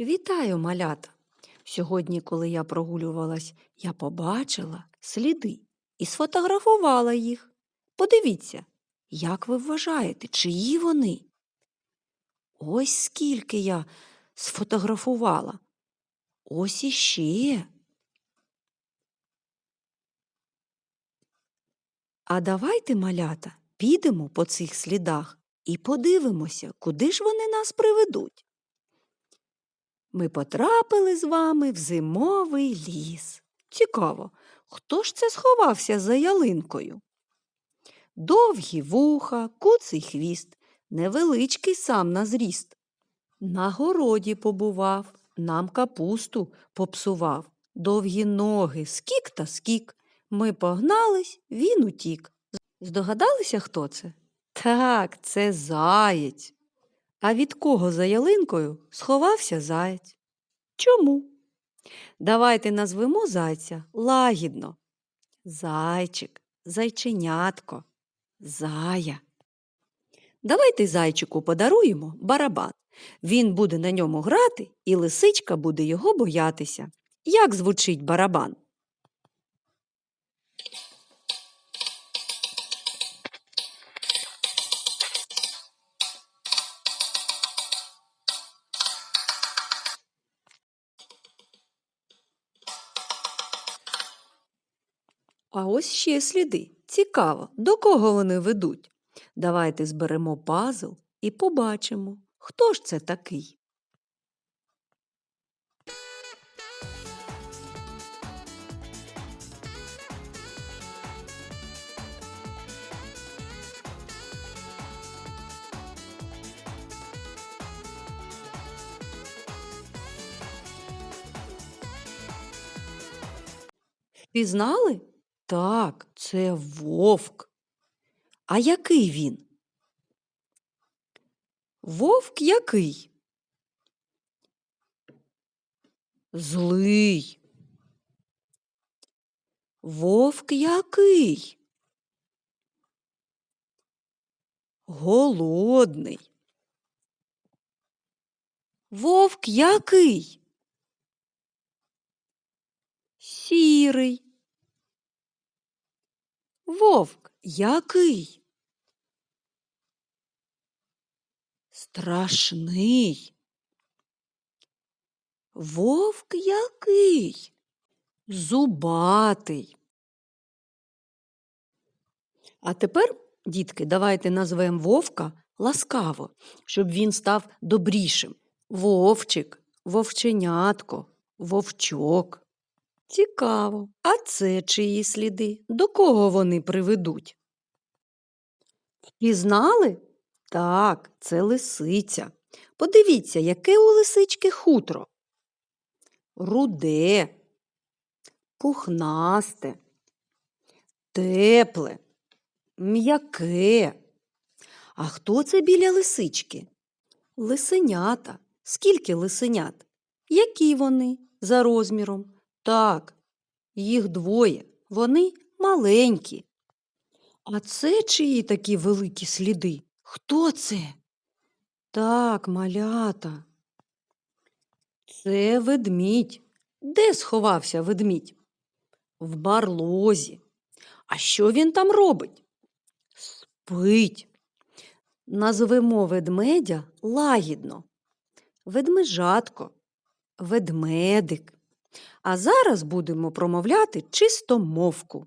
Вітаю, малята! Сьогодні, коли я прогулювалась, я побачила сліди і сфотографувала їх. Подивіться, як ви вважаєте, чиї вони? Ось скільки я сфотографувала. Ось іще. А давайте, малята, підемо по цих слідах і подивимося, куди ж вони нас приведуть. Ми потрапили з вами в зимовий ліс. Цікаво, хто ж це сховався за ялинкою? Довгі вуха, куций хвіст, невеличкий сам на зріст. На городі побував, нам капусту попсував, довгі ноги, скік та скік. Ми погнались, він утік. Здогадалися, хто це? Так, це заєць. А від кого за ялинкою сховався заєць? Чому? Давайте назвемо зайця лагідно. Зайчик, зайченятко, зая. Давайте зайчику подаруємо барабан. Він буде на ньому грати, і лисичка буде його боятися. Як звучить барабан? А ось ще сліди. Цікаво, до кого вони ведуть. Давайте зберемо пазл і побачимо, хто ж це такий. Пізнали? Так, це вовк. А який він? Вовк який? Злий. Вовк який? Голодний. Вовк який? Сірий. Вовк який? Страшний. Вовк який? Зубатий. А тепер, дітки, давайте назвемо вовка ласкаво, щоб він став добрішим. Вовчик, вовченятко, вовчок. Цікаво. А це чиї сліди? До кого вони приведуть? Впізнали? Так, це лисиця. Подивіться, яке у лисички хутро. Руде, пухнасте, тепле, м'яке. А хто це біля лисички? Лисенята. Скільки лисенят? Які вони за розміром? Так, їх двоє. Вони маленькі. А це чиї такі великі сліди? Хто це? Так, малята. Це ведмідь. Де сховався ведмідь? В барлозі. А що він там робить? Спить. Назвемо ведмедя лагідно. Ведмежатко, ведмедик. А зараз будемо промовляти чистомовку.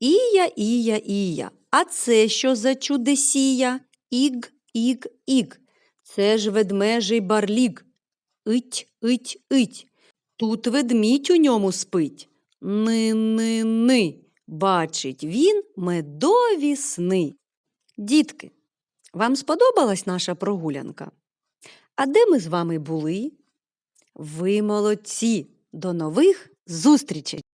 Ія, ія, ія. А це що за чудесія? Іг, іг, іг. Це ж ведмежий барліг. Ить, ить, ить. Тут ведмідь у ньому спить. Ни-ни-ни. Бачить він медові сни. Дітки, вам сподобалась наша прогулянка? А де ми з вами були? Ви молодці! До нових зустрічей!